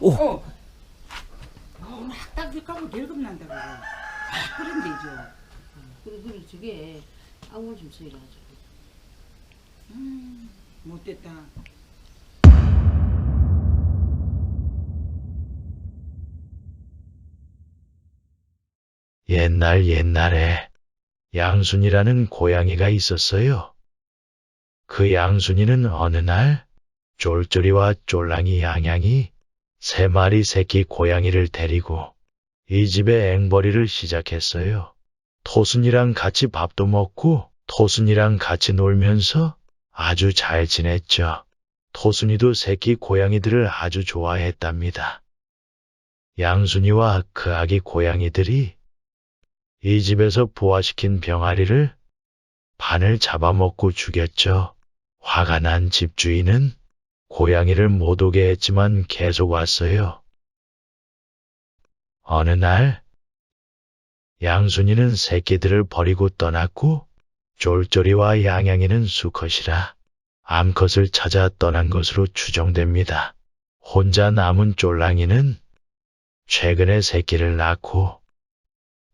오. 어. 어, 오늘 학당 줄까고 결금 난다고. 아, 그런 데죠. 그래 그래 저게 아무 좀 써이라가지고 음, 못됐다. 옛날 옛날에 양순이라는 고양이가 있었어요. 그 양순이는 어느 날 쫄쫄이와 쫄랑이 양양이 세 마리 새끼 고양이를 데리고 이 집에 앵벌이를 시작했어요. 토순이랑 같이 밥도 먹고 토순이랑 같이 놀면서 아주 잘 지냈죠. 토순이도 새끼 고양이들을 아주 좋아했답니다. 양순이와 그 아기 고양이들이 이 집에서 부화시킨 병아리를 반을 잡아먹고 죽였죠. 화가 난 집주인은 고양이를 못 오게 했지만 계속 왔어요. 어느 날 양순이는 새끼들을 버리고 떠났고 쫄쫄이와 양양이는 수컷이라 암컷을 찾아 떠난 것으로 추정됩니다. 혼자 남은 쫄랑이는 최근에 새끼를 낳고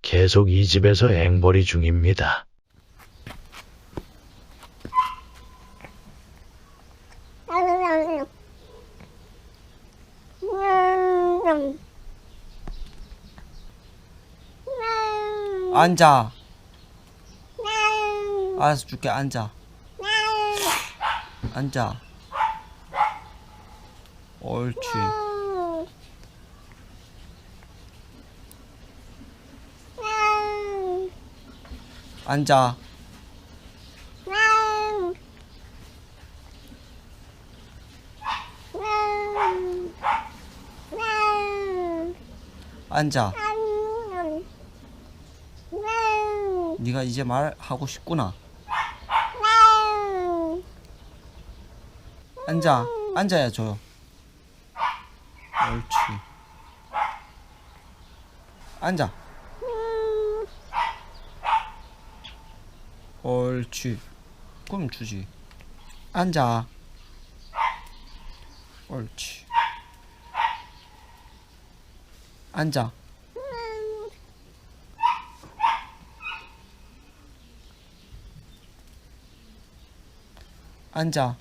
계속 이 집에서 앵벌이 중입니다. 앉아. 알아서 줄게 앉아. 앉아. 옳지. 앉아. 앉아. 네가 이제 말하고 싶구나. 앉아. 앉아야 줘요. 옳지. 앉아. 옳지. 그럼 주지. 앉아. 옳지. 앉아. 앉아.